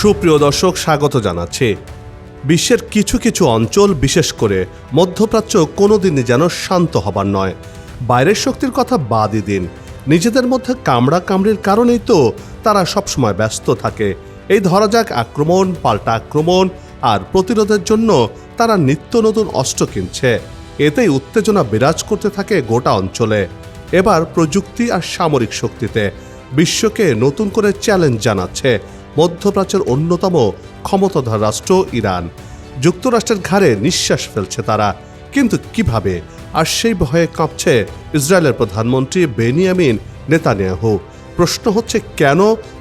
সুপ্রিয় দর্শক, স্বাগত জানাচ্ছি। বিশ্বের কিছু কিছু অঞ্চল, বিশেষ করে মধ্যপ্রাচ্য, কোনোদিনই যেন শান্ত হবার নয়। বাইরের শক্তির কথা বাদই দিন। নিজেদের মধ্যে কামড়া কামড়ির কারণেই তো তারা সবসময় ব্যস্ত থাকে। এই ধরা যাক আক্রমণ, পাল্টা আক্রমণ আর প্রতিরোধের জন্য তারা নিত্য নতুন অস্ত্র কিনছে। এতেই উত্তেজনা বিরাজ করতে থাকে গোটা অঞ্চলে। এবার প্রযুক্তি আর সামরিক শক্তিতে বিশ্বকে নতুন করে চ্যালেঞ্জ জানাচ্ছে মধ্যপ্রাচ্যের অন্যতম ক্ষমতাধর রাষ্ট্র ইরান। যুক্তরাষ্ট্রের ঘাড়ে নিঃশ্বাস ফেলছে তারা। কিন্তু কীভাবে? আর সেই ভয়ে কাঁপছে ইসরায়েলের প্রধানমন্ত্রী বেনিয়ামিন নেতানিয়াহু। প্রশ্ন হচ্ছে, কেন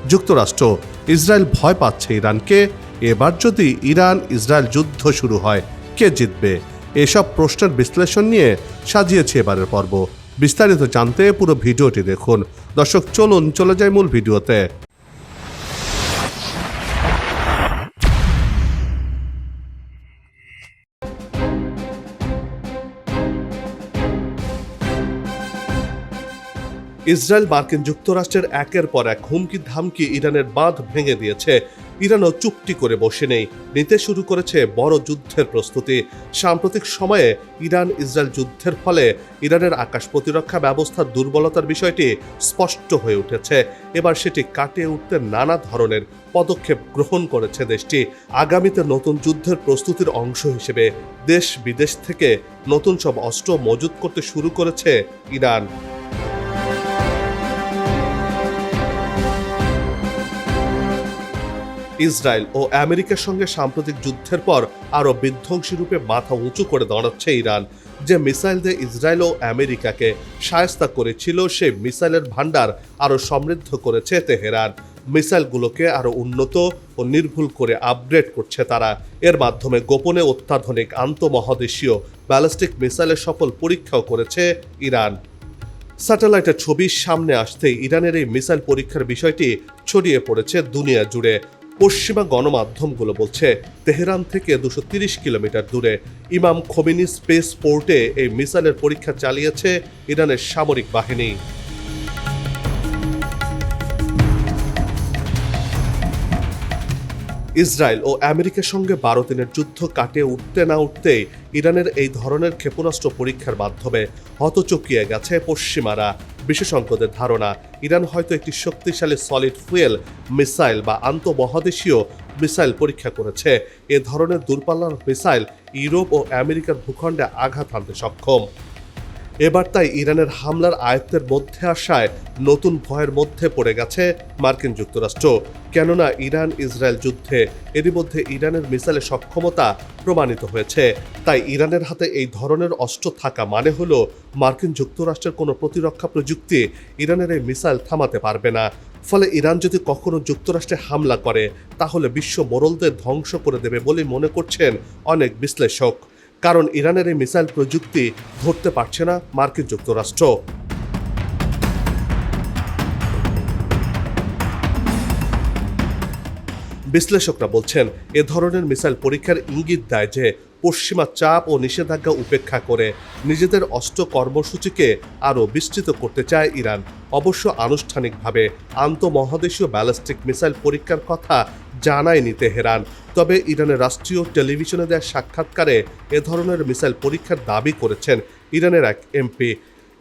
যুক্তরাষ্ট্র ইসরায়েল ভয় পাচ্ছে ইরানকে? এবার যদি ইরান ইসরায়েল যুদ্ধ শুরু হয়, কে জিতবে? এসব প্রশ্নের বিশ্লেষণ নিয়ে সাজিয়েছে এবারের পর্ব। বিস্তারিত জানতে পুরো ভিডিওটি দেখুন। দর্শক, চলুন, চলে যায় মূল ভিডিওতে। ইসরায়েল, মার্কিন যুক্তরাষ্ট্রের একের পর এক হুমকি ধামকি ইরানের বাঁধ ভেঙে দিয়েছে। ইরানও চুক্তি করে বসে নেই। নিতে শুরু করেছে বড় যুদ্ধের প্রস্তুতি। সাম্প্রতিক সময়ে ইরান ইসরায়েল যুদ্ধের ফলে ইরানের আকাশ প্রতিরক্ষা ব্যবস্থার দুর্বলতার বিষয়টি স্পষ্ট হয়ে উঠেছে। এবার সেটি কাটিয়ে উঠতে নানা ধরনের পদক্ষেপ গ্রহণ করেছে দেশটি। আগামীতে নতুন যুদ্ধের প্রস্তুতির অংশ হিসেবে দেশ বিদেশ থেকে নতুন সব অস্ত্র মজুত করতে শুরু করেছে ইরান। ইসরায়েল ও আমেরিকার সঙ্গে সাম্প্রতিক যুদ্ধের পর আরও বিধ্বংসী রূপে মাথা উঁচু করে দাঁড়াচ্ছে ইরান, যে মিসাইল দিয়ে ইসরায়েল ও আমেরিকাকে সায়স্তা করেছিল, সে মিসাইলের ভান্ডার আরও সমৃদ্ধ করেছে তেহরান। মিসাইলগুলোকে আরও উন্নত ও নির্ভুল করে আপগ্রেড করছে তারা। এর মাধ্যমে গোপনে অত্যাধুনিক আন্তঃমহাদেশীয় ব্যালিস্টিক মিসাইলের সফল পরীক্ষাও করেছে ইরান। স্যাটেলাইটের ছবি সামনে আসতেই ইরানের এই মিসাইল পরীক্ষার বিষয়টি ছড়িয়ে পড়েছে দুনিয়া জুড়ে। পশ্চিমা গণমাধ্যমগুলো বলছে, তেহরান থেকে দুশো কিলোমিটার দূরে ইমাম খোমিনি স্পেস পোর্টে এই মিসাইলের পরীক্ষা চালিয়েছে ইরানের সামরিক বাহিনী। ইসরায়েল ও আমেরিকার সঙ্গে বারো দিনের যুদ্ধ কাটিয়ে উঠতে না উঠতেই ইরানের এই ধরনের ক্ষেপণাস্ত্র পরীক্ষার মাধ্যমে হতচকিয়ে গেছে পশ্চিমারা। বিশেষজ্ঞদের ধারণা, ইরান হয়তো একটি শক্তিশালী সলিড ফুয়েল মিসাইল বা আন্তঃমহাদেশীয় মিসাইল পরীক্ষা করেছে। এ ধরনের দূরপাল্লার মিসাইল ইউরোপ ও আমেরিকার ভূখণ্ডে আঘাত আনতে সক্ষম। এবার তাই ইরানের হামলার আয়ত্তের মধ্যে আসায় নতুন ভয়ের মধ্যে পড়ে গেছে মার্কিন যুক্তরাষ্ট্র। কেননা ইরান ইসরায়েল যুদ্ধে এরই মধ্যে ইরানের মিসাইলের সক্ষমতা প্রমাণিত হয়েছে। তাই ইরানের হাতে এই ধরনের অস্ত্র থাকা মানে হলো মার্কিন যুক্তরাষ্ট্রের কোনো প্রতিরক্ষা প্রযুক্তি ইরানের এই মিসাইল থামাতে পারবে না। ফলে ইরান যদি কখনো যুক্তরাষ্ট্রে হামলা করে, তাহলে বিশ্ব মোড়লদের ধ্বংস করে দেবে বলে মনে করছেন অনেক বিশ্লেষক। কারণ ইরানের এই মিসাইল প্রযুক্তি ধরতে পারছে না মার্কিন যুক্তরাষ্ট্র। বিশ্লেষকরা বলছেন, এ ধরনের মিসাইল পরীক্ষার ইঙ্গিত দেয় যে পশ্চিমা চাপ ও নিষেধাজ্ঞা উপেক্ষা করে নিজেদের অষ্ট কর্মসূচিকে আরও বিস্তৃত করতে চায় ইরান। অবশ্য আনুষ্ঠানিকভাবে আন্তঃমহাদেশীয় ব্যালিস্টিক মিসাইল পরীক্ষার কথা জানায়নি তেহরান। তবে ইরানের রাষ্ট্রীয় টেলিভিশনে দেওয়া সাক্ষাৎকারে এ ধরনের মিসাইল পরীক্ষার দাবি করেছেন ইরানের এক এমপি।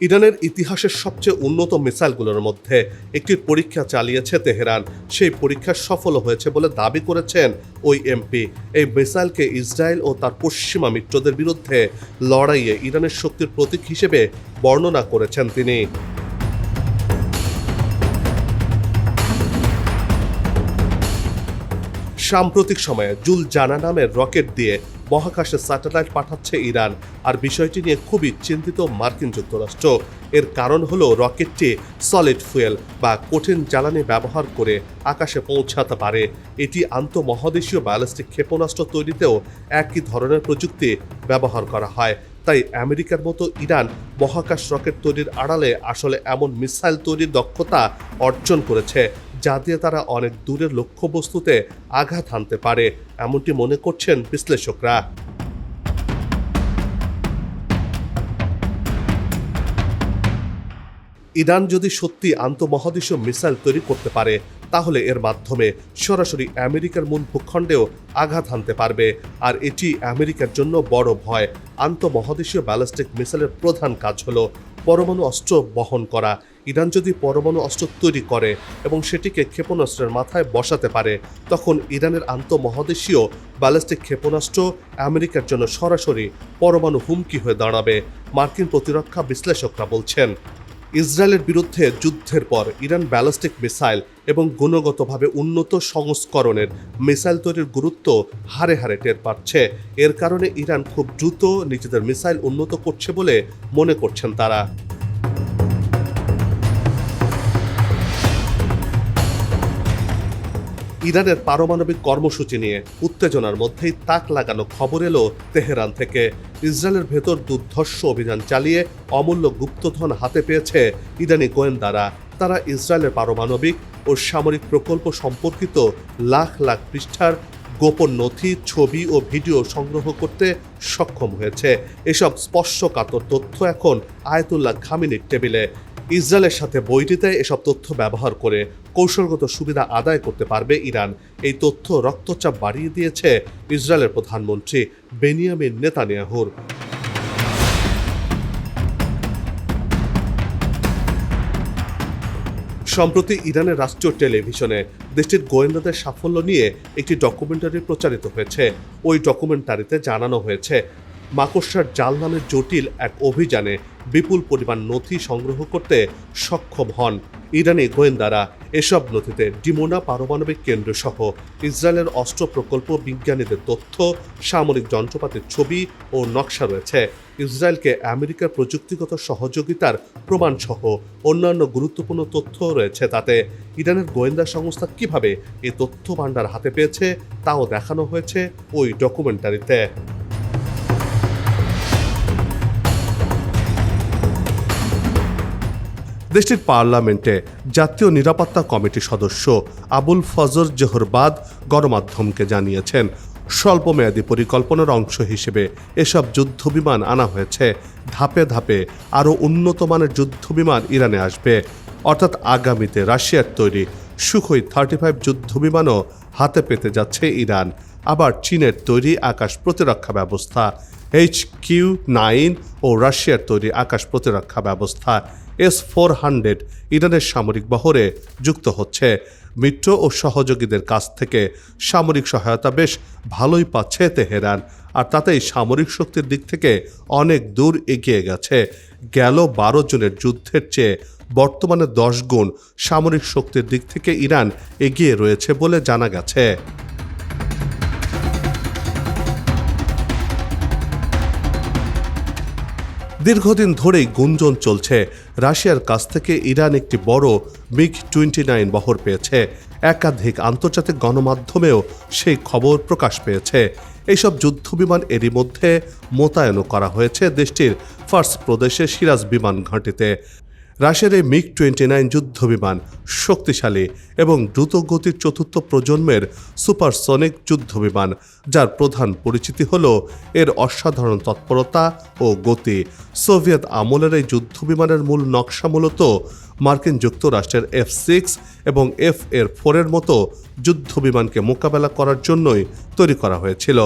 ইরানের ইতিহাসের সবচেয়ে উন্নত মিসাইলগুলোর মধ্যে একটি পরীক্ষা চালিয়েছে তেহরান। সেই পরীক্ষা সফল হয়েছে বলে দাবি করেছেন ওই এমপি। এই মিসাইলকে ইসরায়েল ও তার পশ্চিমা মিত্রদের বিরুদ্ধে লড়াইয়ে ইরানের শক্তির প্রতীক হিসেবে বর্ণনা করেছেন তিনি। সাম্প্রতিক সময়ে জুল জানা নামের রকেট দিয়ে মহাকাশে স্যাটেলাইট পাঠাচ্ছে ইরান। আর বিষয়টি নিয়ে খুবই চিন্তিত মার্কিন যুক্তরাষ্ট্র। এর কারণ হলো রকেটটি সলিড ফুয়েল বা কঠিন জ্বালানি ব্যবহার করে আকাশে পৌঁছাতে পারে। এটি আন্তঃমহাদেশীয় ব্যালিস্টিক ক্ষেপণাস্ত্র তৈরিতেও একই ধরনের প্রযুক্তি ব্যবহার করা হয়। তাই আমেরিকার মতো ইরান মহাকাশ রকেট তৈরির আড়ালে আসলে এমন মিসাইল তৈরির দক্ষতা অর্জন করেছে। যা দিয়ে তারা অনেক দূরের লক্ষ্যবস্তুতে আঘাত হানতে পারে, এমনটি মনে করছেন বিশ্লেষকরা। ইরান যদি সত্যি আন্তঃমহাদেশীয় মিসাইল তৈরি করতে পারে তাহলে এর মাধ্যমে সরাসরি আমেরিকার মূল ভূখণ্ডেও আঘাত হানতে পারবে। আর এটি আমেরিকার জন্য বড় ভয়। আন্তঃমহাদেশীয় ব্যালিস্টিক মিসাইলের প্রধান কাজ হলো পরমাণু অস্ত্র বহন করা। ইরান যদি পরমাণু অস্ত্র তৈরি করে এবং সেটিকে ক্ষেপণাস্ত্রের মাথায় বসাতে পারে, তখন ইরানের আন্তঃমহাদেশীয় ব্যালিস্টিক ক্ষেপণাস্ত্র আমেরিকার জন্য সরাসরি পরমাণু হুমকি হয়ে দাঁড়াবে, মার্কিন প্রতিরক্ষা বিশ্লেষকরা বলছেন। ইসরায়েলের বিরুদ্ধে যুদ্ধের পর ইরান ব্যালিস্টিক মিসাইল এবং গুণগতভাবে উন্নত সংস্করণের মিসাইল তৈরির গুরুত্ব হারে হারে টের পাচ্ছে। এর কারণে ইরান খুব দ্রুত নিজেদের মিসাইল উন্নত করছে বলে মনে করছেন তারা। ইরানের পারমাণবিক কর্মসূচি নিয়ে উত্তেজনার মধ্যেই তাক লাগানো খবর এলো তেহরান থেকে। ইসরায়েলের ভেতর দুর্ধর্ষ অভিযান চালিয়ে অমূল্য গুপ্তধন হাতে পেয়েছে ইরানি গোয়েন্দারা। তারা ইসরায়েলের পারমাণবিক ও সামরিক প্রকল্প সম্পর্কিত লাখ লাখ পৃষ্ঠার গোপন নথি, ছবি ও ভিডিও সংগ্রহ করতে সক্ষম হয়েছে। এসব স্পর্শকাতর তথ্য এখন আয়তুল্লাহ খামিনির টেবিলে। ইসরায়েলের সাথে বইটিতে এসব তথ্য ব্যবহার করে কৌশলগত সুবিধা আদায় করতে পারবে ইরান। এই তথ্য রক্তচাপ বাড়িয়ে দিয়েছে ইসরায়েলের প্রধানমন্ত্রী বেনিয়ামিন নেতানিয়াহুর। সম্প্রতি ইরানের রাষ্ট্রীয় টেলিভিশনে দেশটির গোয়েন্দাদের সাফল্য নিয়ে একটি ডকুমেন্টারি প্রচারিত হয়েছে। ওই ডকুমেন্টারিতে জানানো হয়েছে মাকড়সার জাল নামের জটিল এক অভিযানে বিপুল পরিমাণ নথি সংগ্রহ করতে সক্ষম হন ইরানি গোয়েন্দারা। এসব নথিতে ডিমোনা পারমাণবিক কেন্দ্র সহ ইসরায়েলের অস্ত্র প্রকল্প, বিজ্ঞানীদের তথ্য, সামরিক যন্ত্রপাতির ছবি ও নকশা রয়েছে। ইসরায়েলকে আমেরিকার প্রযুক্তিগত সহযোগিতার প্রমাণসহ অন্যান্য গুরুত্বপূর্ণ তথ্য রয়েছে তাতে। ইরানের গোয়েন্দা সংস্থা কীভাবে এই তথ্য ভাণ্ডার হাতে পেয়েছে, তাও দেখানো হয়েছে ওই ডকুমেন্টারিতে। দেশটির পার্লামেন্টে জাতীয় নিরাপত্তা কমিটির সদস্য আবুল ফজর জোহরবাদ গণমাধ্যমকে জানিয়েছেন, স্বল্পমেয়াদী পরিকল্পনার অংশ হিসেবে এসব যুদ্ধবিমান আনা হয়েছে। ধাপে ধাপে আরও উন্নত মানের যুদ্ধবিমান ইরানে আসবে। অর্থাৎ আগামীতে রাশিয়ার তৈরি সুখই থার্টি ফাইভ যুদ্ধবিমানও হাতে পেতে যাচ্ছে ইরান। আবার চীনের তৈরি আকাশ প্রতিরক্ষা ব্যবস্থা, এইচ কিউ নাইন ও রাশিয়ার তৈরি আকাশ প্রতিরক্ষা ব্যবস্থা এস ফোর হান্ড্রেড ইরানের সামরিক বহরে যুক্ত হচ্ছে। মিত্র ও সহযোগীদের কাছ থেকে সামরিক সহায়তা বেশ ভালোই পাচ্ছে তেহরান, আর তাতেই সামরিক শক্তির দিক থেকে অনেক দূর এগিয়ে গেছে। গেল বারো জনের যুদ্ধের চেয়ে বর্তমানে দশ গুণ সামরিক শক্তির দিক থেকে ইরান এগিয়ে রয়েছে বলে জানা গেছে। দীর্ঘদিন ধরেই গুঞ্জন চলছে। রাশিয়ার কাছ থেকে ইরান একটি বড় মিগ টোয়েন্টি নাইন বহর পেয়েছে। একাধিক আন্তর্জাতিক গণমাধ্যমেও সেই খবর প্রকাশ পেয়েছে। এইসব যুদ্ধবিমান এরই মধ্যে মোতায়েনও করা হয়েছে দেশটির ফার্স্ট প্রদেশে সিরাজ বিমান ঘাঁটিতে। রাশিয়ার এই মিগ টোয়েন্টি নাইন যুদ্ধবিমান শক্তিশালী এবং দ্রুতগতির চতুর্থ প্রজন্মের সুপারসনিক যুদ্ধবিমান, যার প্রধান পরিচিতি হল এর অসাধারণ তৎপরতা ও গতি। সোভিয়েত আমলের এই যুদ্ধবিমানের মূল নকশা মূলত মার্কিন যুক্তরাষ্ট্রের এফ সিক্স এবং এফ এর ফোরের মতো যুদ্ধবিমানকে মোকাবেলা করার জন্যই তৈরি করা হয়েছিল।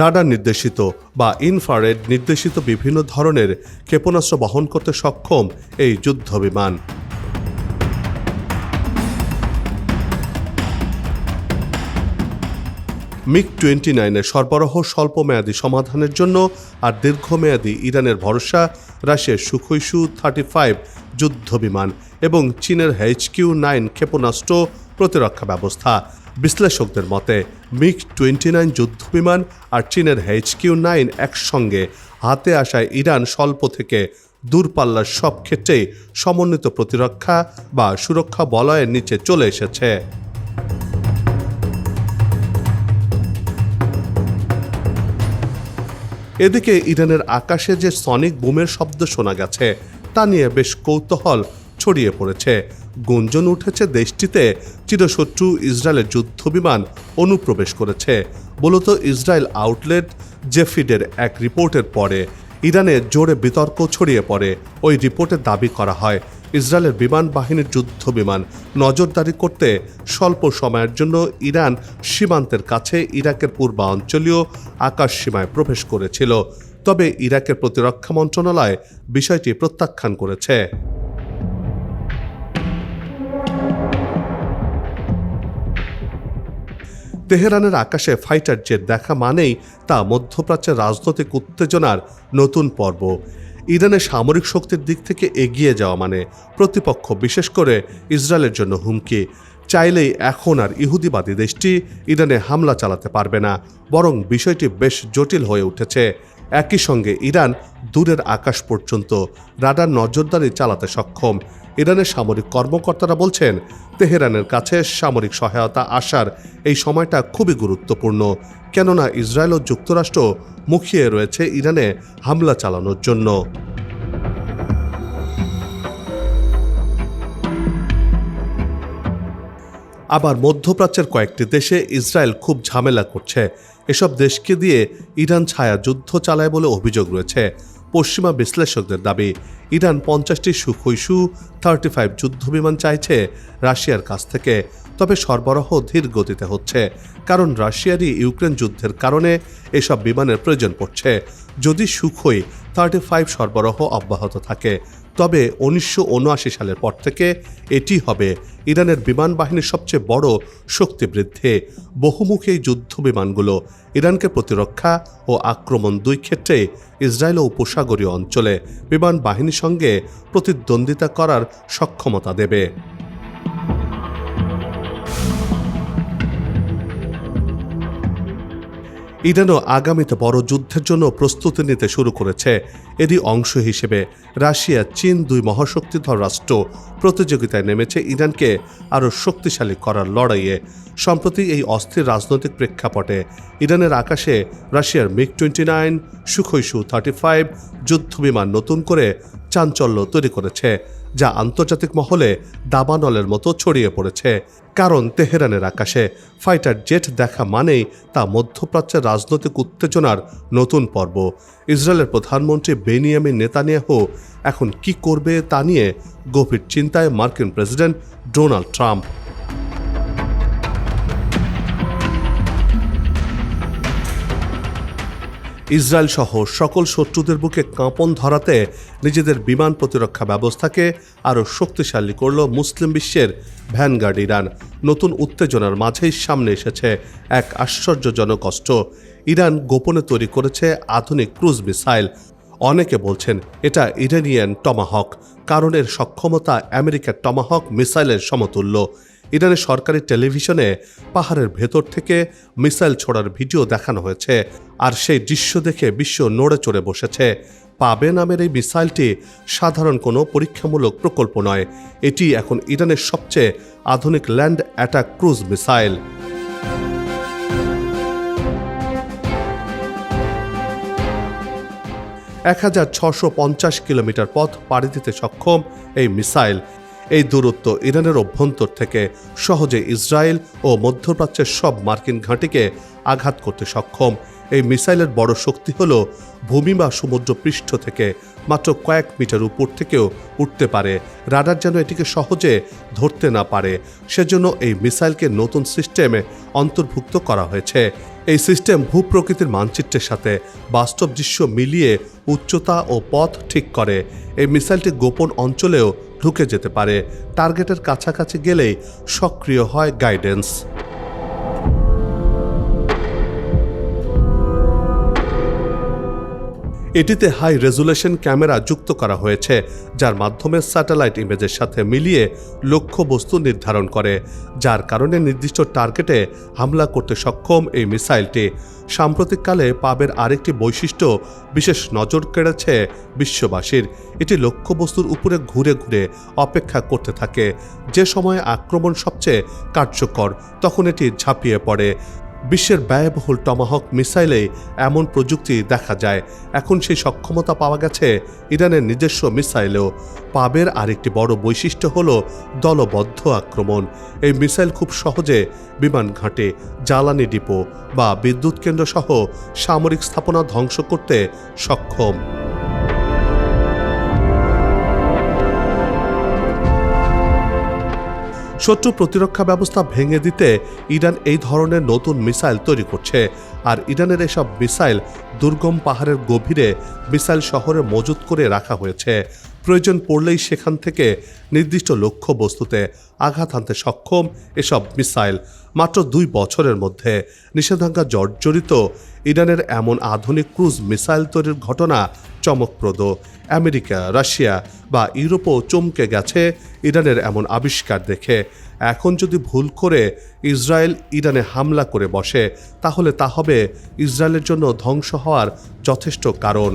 রাডার নির্দেশিত বা ইনফ্রারেড নির্দেশিত বিভিন্ন ধরনের ক্ষেপণাস্ত্র বহন করতে সক্ষম এই যুদ্ধ বিমান। মিগ টোয়েন্টি নাইনের সরবরাহ স্বল্পমেয়াদী সমাধানের জন্য আর দীর্ঘমেয়াদী ইরানের ভরসা রাশিয়ার সুখৈসু থার্টি ফাইভ যুদ্ধ বিমান এবং চীনের এইচকিউ নাইন ক্ষেপণাস্ত্র প্রতিরক্ষা ব্যবস্থা। বিশ্লেষকদের মতে মিগ টোয়েন্টি নাইন যুদ্ধবিমান আর চীনের এইচকিউ নাইন একসঙ্গে হাতে আসায় ইরান স্বল্প থেকে দূরপাল্লার সব ক্ষেত্রেই সমন্বিত প্রতিরক্ষা বা সুরক্ষা বলয়ের নিচে চলে এসেছে। এদিকে ইরানের আকাশে যে সনিক বুমের শব্দ শোনা গেছে, তা নিয়ে বেশ কৌতূহল ছড়িয়ে পড়েছে। গুঞ্জন উঠেছে দেশটিতে চিরশত্রু ইসরায়েলের যুদ্ধবিমান অনুপ্রবেশ করেছে। মূলত ইসরায়েল আউটলেট জেফিডের এক রিপোর্টের পরে ইরানে জোরে বিতর্ক ছড়িয়ে পড়ে। ওই রিপোর্টে দাবি করা হয়, ইসরায়েলের বিমান বাহিনীর যুদ্ধ বিমান নজরদারি করতে স্বল্প সময়ের জন্য ইরান সীমান্তের কাছে ইরাকের পূর্বাঞ্চলীয় আকাশ সীমায় প্রবেশ করেছিল। তবে ইরাকের প্রতিরক্ষা মন্ত্রণালয় বিষয়টি প্রত্যাখ্যান করেছে। তেহরানের আকাশে ফাইটার জেট দেখা মানেই তা মধ্যপ্রাচ্যের রাজনৈতিক উত্তেজনার নতুন পর্ব। ইরানের সামরিক শক্তির দিক থেকে এগিয়ে যাওয়া মানে প্রতিপক্ষ, বিশেষ করে ইসরায়েলের জন্য হুমকি। চাইলেই এখন আর ইহুদিবাদী দেশটি ইরানে হামলা চালাতে পারবে না, বরং বিষয়টি বেশ জটিল হয়ে উঠেছে। একই সঙ্গে ইরান দূরের আকাশ পর্যন্ত রাডার নজরদারি চালাতে সক্ষম। ইরানের সামরিক কর্মকর্তারা বলছেন, তেহরানের কাছে সামরিক সহায়তা আসার এই সময়টা খুবই গুরুত্বপূর্ণ, কেননা ইসরায়েল ও যুক্তরাষ্ট্র মুখিয়ে রয়েছে ইরানে হামলা চালানোর জন্য। আবার মধ্যপ্রাচ্যের কয়েকটি দেশে ইসরায়েল খুব ঝামেলা করছে। এসব দেশকে দিয়ে ইরান ছায়া যুদ্ধ চালায় বলে অভিযোগ রয়েছে। পশ্চিমা বিশ্লেষকদের দাবি, ইরান পঞ্চাশটি সুখই সু থার্টি ফাইভ যুদ্ধবিমান চাইছে রাশিয়ার কাছ থেকে। তবে সরবরাহ ধীর গতিতে হচ্ছে, কারণ রাশিয়ারই ইউক্রেন যুদ্ধের কারণে এসব বিমানের প্রয়োজন পড়ছে। যদি সুখই থার্টি ফাইভ সরবরাহ অব্যাহত থাকে তবে উনিশশো উনআশি সালের পর থেকে এটি হবে ইরানের বিমান বাহিনীর সবচেয়ে বড় শক্তি বৃদ্ধি বহুমুখী যুদ্ধ বিমানগুলো ইরানকে প্রতিরক্ষা ও আক্রমণ দুই ক্ষেত্রে ইসরায়েল ও উপসাগরীয় অঞ্চলে বিমান বাহিনীর সঙ্গে প্রতিদ্বন্দ্বিতা করার সক্ষমতা দেবে। ইরানও আগামীতে বড় যুদ্ধের জন্য প্রস্তুতি নিতে শুরু করেছে। এরই অংশ হিসেবে রাশিয়া, চীন দুই মহাশক্তিধর রাষ্ট্র প্রতিযোগিতায় নেমেছে ইরানকে আরও শক্তিশালী করার লড়াইয়ে। সম্প্রতি এই অস্থির রাজনৈতিক প্রেক্ষাপটে ইরানের আকাশে রাশিয়ার মিগ টোয়েন্টি নাইন সুখই সু থার্টি ফাইভ যুদ্ধবিমান নতুন করে চাঞ্চল্য তৈরি করেছে, যা আন্তর্জাতিক মহলে দাবানলের মতো ছড়িয়ে পড়েছে। কারণ তেহরানের আকাশে ফাইটার জেট দেখা মানেই তা মধ্যপ্রাচ্যের রাজনৈতিক উত্তেজনার নতুন পর্ব। ইসরায়েলের প্রধানমন্ত্রী বেনিয়ামিন নেতানিয়াহু এখন কি করবে তা নিয়ে গভীর চিন্তায় মার্কিন প্রেসিডেন্ট ডোনাল্ড ট্রাম্প। ইসরায়েল সহ সকল শত্রুদের বুকে কাঁপন ধরাতে নিজেদের বিমান প্রতিরক্ষা ব্যবস্থাকে আরও শক্তিশালী করল মুসলিম বিশ্বের ভ্যানগার্ড ইরান। নতুন উত্তেজনার মাঝেই সামনে এসেছে এক আশ্চর্যজনক অস্ত্র। ইরান গোপনে তৈরি করেছে আধুনিক ক্রুজ মিসাইল। অনেকে বলছেন এটা ইরানিয়ান টমাহক, কারণ এর সক্ষমতা আমেরিকার টমাহক মিসাইলের সমতুল্য। ইরানের সরকারি টেলিভিশনে পাহাড়ের ভেতর থেকে মিসাইল ছোড়ার ভিডিও দেখানো হয়েছে, আর সেই দৃশ্য দেখে বিশ্ব নড়ে চড়ে বসেছে। পাবে নামের এই মিসাইলটি সাধারণ কোনো পরীক্ষামূলক প্রকল্প নয়। এটি এখন ইরানের সবচেয়ে আধুনিক ল্যান্ড অ্যাটাক ক্রুজ মিসাইল। এক হাজার ছশো পঞ্চাশ কিলোমিটার পথ পাড়ি দিতে সক্ষম এই মিসাইল। এই দূরত্ব ইরানের অভ্যন্তর থেকে সহজে ইসরায়েল ও মধ্যপ্রাচ্যের সব মার্কিন ঘাঁটিকে আঘাত করতে সক্ষম। এই মিসাইলের বড় শক্তি হল ভূমি বা সমুদ্র পৃষ্ঠ থেকে মাত্র কয়েক মিটার উপর থেকেও উঠতে পারে। রাডার যেন এটিকে সহজে ধরতে না পারে, সেজন্য এই মিসাইলকে নতুন সিস্টেমে অন্তর্ভুক্ত করা হয়েছে। এই সিস্টেম ভূপ্রকৃতির মানচিত্রের সাথে বাস্তব দৃশ্য মিলিয়ে উচ্চতা ও পথ ঠিক করে। এই মিসাইলটি গোপন অঞ্চলেও ঢুকে যেতে পারে। টার্গেটের কাছাকাছি গেলেই সক্রিয় হয় গাইডেন্স। এটিতে হাই রেজুলেশন ক্যামেরা যুক্ত করা হয়েছে, যার মাধ্যমে স্যাটেলাইট ইমেজের সাথে মিলিয়ে লক্ষ্যবস্তু নির্ধারণ করে, যার কারণে নির্দিষ্ট টার্গেটে হামলা করতে সক্ষম এই মিসাইলটি। সাম্প্রতিককালে পাবের আরেকটি বৈশিষ্ট্য বিশেষ নজর কেড়েছে বিশ্ববাসীর, এটি লক্ষ্যবস্তুর উপরে ঘুরে ঘুরে অপেক্ষা করতে থাকে। যে সময়ে আক্রমণ সবচেয়ে কার্যকর, তখন এটি ঝাঁপিয়ে পড়ে বিশ্বের ব্যয়বহুল টমাহক মিসাইলে এমন প্রযুক্তি দেখা যায়। এখন সেই সক্ষমতা পাওয়া গেছে ইরানের নিজস্ব মিসাইলেও। পাবের আরেকটি বড় বৈশিষ্ট্য হল দলবদ্ধ আক্রমণ। এই মিসাইল খুব সহজে বিমান ঘাটে, জ্বালানি ডিপো বা বিদ্যুৎ কেন্দ্র সহ সামরিক স্থাপনা ধ্বংস করতে সক্ষম। শত্রু প্রতিরক্ষা ব্যবস্থা ভেঙে দিতে ইরান এই ধরনের নতুন মিসাইল তৈরি করছে। আর ইরানের এসব মিসাইল দুর্গম পাহাড়ের গভীরে মিসাইল শহরে মজুত করে রাখা হয়েছে। প্রয়োজন পড়লেই সেখান থেকে নির্দিষ্ট লক্ষ্য বস্তুতে আঘাত হানতে সক্ষম এসব মিসাইল। মাত্র দুই বছরের মধ্যে নিষেধাজ্ঞা জর্জরিত ইরানের এমন আধুনিক ক্রুজ মিসাইল তৈরির ঘটনা চমকপ্রদ। আমেরিকা, রাশিয়া বা ইউরোপও চমকে গেছে ইরানের এমন আবিষ্কার দেখে। এখন যদি ভুল করে ইসরায়েল ইরানে হামলা করে বসে, তাহলে তা হবে ইসরায়েলের জন্য ধ্বংস হওয়ার যথেষ্ট কারণ।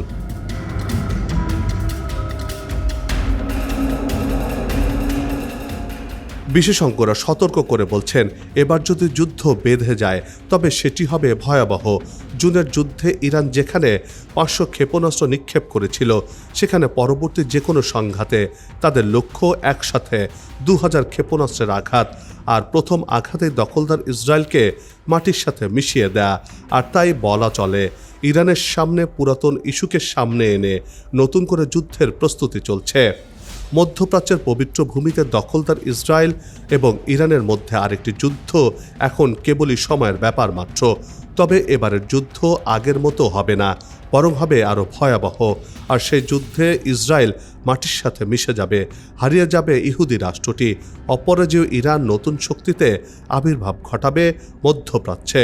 বিশেষজ্ঞরা সতর্ক করে বলছেন, এবার যদি যুদ্ধ বেঁধে যায়, তবে সেটি হবে ভয়াবহ। জুনের যুদ্ধে ইরান যেখানে পাঁচশো ক্ষেপণাস্ত্র নিক্ষেপ করেছিল, সেখানে পরবর্তী যে কোনো সংঘাতে তাদের লক্ষ্য একসাথে দু হাজার ক্ষেপণাস্ত্রের আঘাত আর প্রথম আঘাতে দখলদার ইসরায়েলকে মাটির সাথে মিশিয়ে দেয়া, আর তাই বলা চলে, ইরানের সামনে পুরাতন ইস্যুকে সামনে এনে নতুন করে যুদ্ধের প্রস্তুতি চলছে। মধ্যপ্রাচ্যের পবিত্র ভূমিতে দখলদার ইসরায়েল এবং ইরানের মধ্যে আরেকটি যুদ্ধ এখন কেবলই সময়ের ব্যাপার মাত্র। তবে এবারের যুদ্ধ আগের মতো হবে না, বরং হবে আরও ভয়াবহ। আর সেই যুদ্ধে ইসরায়েল মাটির সাথে মিশে যাবে, হারিয়ে যাবে ইহুদি রাষ্ট্রটি। অপরাজেয় ইরান নতুন শক্তিতে আবির্ভাব ঘটাবে মধ্যপ্রাচ্যে।